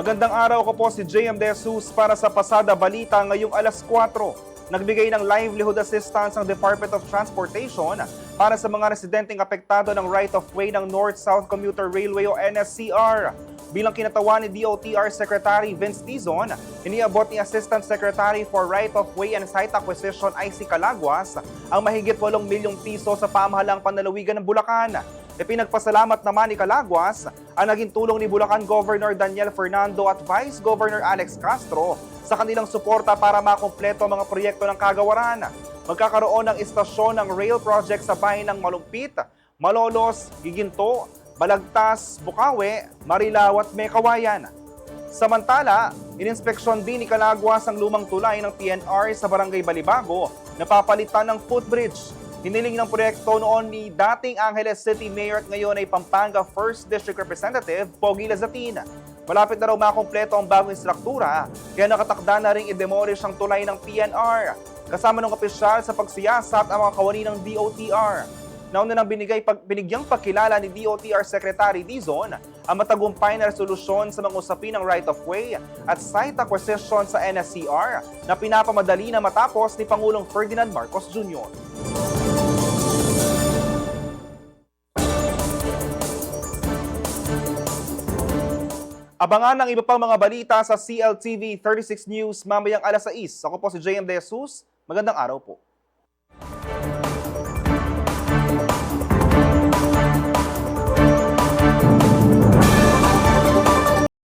Magandang araw ko po si JM De Jesus para sa Pasada Balita ngayong alas 4. Nagbigay ng livelihood assistance ang Department of Transportation para sa mga residenteng apektado ng right-of-way ng North-South Commuter Railway o NSCR. Bilang kinatawan ni DOTR Secretary Vince Tizon, iniabot ni Assistant Secretary for Right-of-Way and Site Acquisition IC Calaguas ang mahigit 8 milyong piso sa pamahalang panlalawigan ng Bulacan. Ipinagpasalamat naman ni Calaguas ang naging tulong ni Bulacan Governor Daniel Fernando at Vice Governor Alex Castro sa kanilang suporta para makumpleto ang mga proyekto ng kagawaran. Magkakaroon ng istasyon ng rail project sa bayan ng Malumpit, Malolos, Giginto, Balagtas, Bukawe, Marilao at Mekawayan. Samantala, ininspeksyon din ni Calaguas ang lumang tulay ng PNR sa Barangay Balibago na papalitan ng footbridge. Hiniling ng proyekto noon ni dating Angeles City Mayor at ngayon ay Pampanga 1st District Representative Pogi Lazatin. Malapit na raw makumpleto ang bagong struktura, kaya nakatakda na rin i-demolish ang tulay ng PNR. Kasama ng opisyal sa pagsiyasat ang mga kawani ng DOTR. Nauna nang binigay pag, binigyang pagkilala ni DOTR Secretary Dizon ang matagumpay na resolusyon sa mga usapin ng right-of-way at site acquisition sa NSCR na pinapamadali na matapos ni Pangulong Ferdinand Marcos Jr. Abangan ang iba pang mga balita sa CLTV 36 News mamayang alas 6. Ako po si JM De Jesus. Magandang araw po.